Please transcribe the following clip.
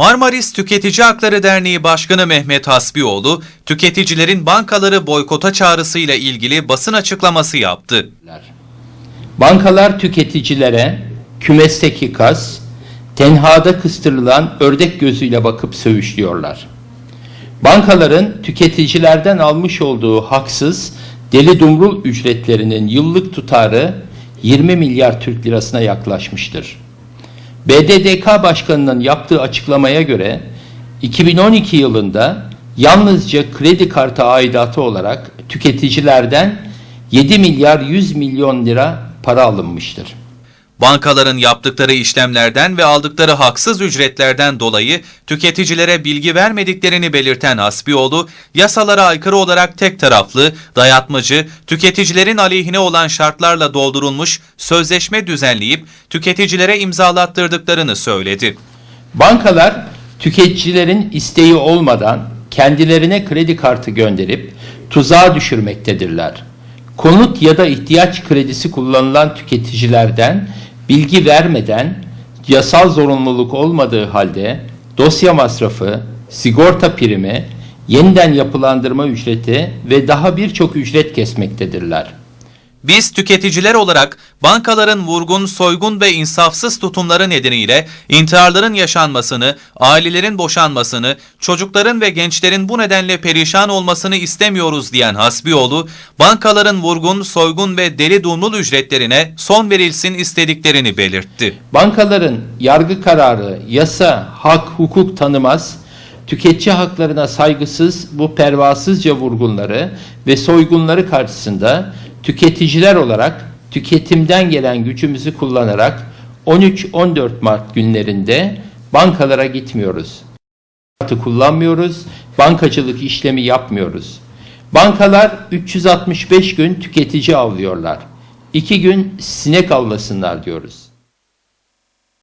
Marmaris Tüketici Hakları Derneği Başkanı Mehmet Hasbioğlu, tüketicilerin bankaları boykota çağrısıyla ilgili basın açıklaması yaptı. Bankalar tüketicilere kümesteki kaz, tenhada kıstırılan ördek gözüyle bakıp söğüşlüyorlar. Bankaların tüketicilerden almış olduğu haksız deli dumrul ücretlerinin yıllık tutarı 20 milyar Türk lirasına yaklaşmıştır. BDDK Başkanı'nın yaptığı açıklamaya göre 2012 yılında yalnızca kredi kartı aidatı olarak tüketicilerden 7 milyar 100 milyon lira para alınmıştır. Bankaların yaptıkları işlemlerden ve aldıkları haksız ücretlerden dolayı tüketicilere bilgi vermediklerini belirten Hasbioğlu, yasalara aykırı olarak tek taraflı, dayatmacı, tüketicilerin aleyhine olan şartlarla doldurulmuş sözleşme düzenleyip tüketicilere imzalattırdıklarını söyledi. Bankalar tüketicilerin isteği olmadan kendilerine kredi kartı gönderip tuzağa düşürmektedirler. Konut ya da ihtiyaç kredisi kullanılan tüketicilerden bilgi vermeden yasal zorunluluk olmadığı halde dosya masrafı, sigorta primi, yeniden yapılandırma ücreti ve daha birçok ücret kesmektedirler. Biz tüketiciler olarak bankaların vurgun, soygun ve insafsız tutumları nedeniyle intiharların yaşanmasını, ailelerin boşanmasını, çocukların ve gençlerin bu nedenle perişan olmasını istemiyoruz diyen Hasbioğlu, bankaların vurgun, soygun ve deli dumrul ücretlerine son verilsin istediklerini belirtti. Bankaların yargı kararı, yasa, hak, hukuk tanımaz, tüketici haklarına saygısız bu pervasızca vurgunları ve soygunları karşısında tüketiciler olarak tüketimden gelen gücümüzü kullanarak 13-14 Mart günlerinde bankalara gitmiyoruz. Kartı kullanmıyoruz, bankacılık işlemi yapmıyoruz. Bankalar 365 gün tüketici avlıyorlar. 2 gün sinek avlasınlar diyoruz.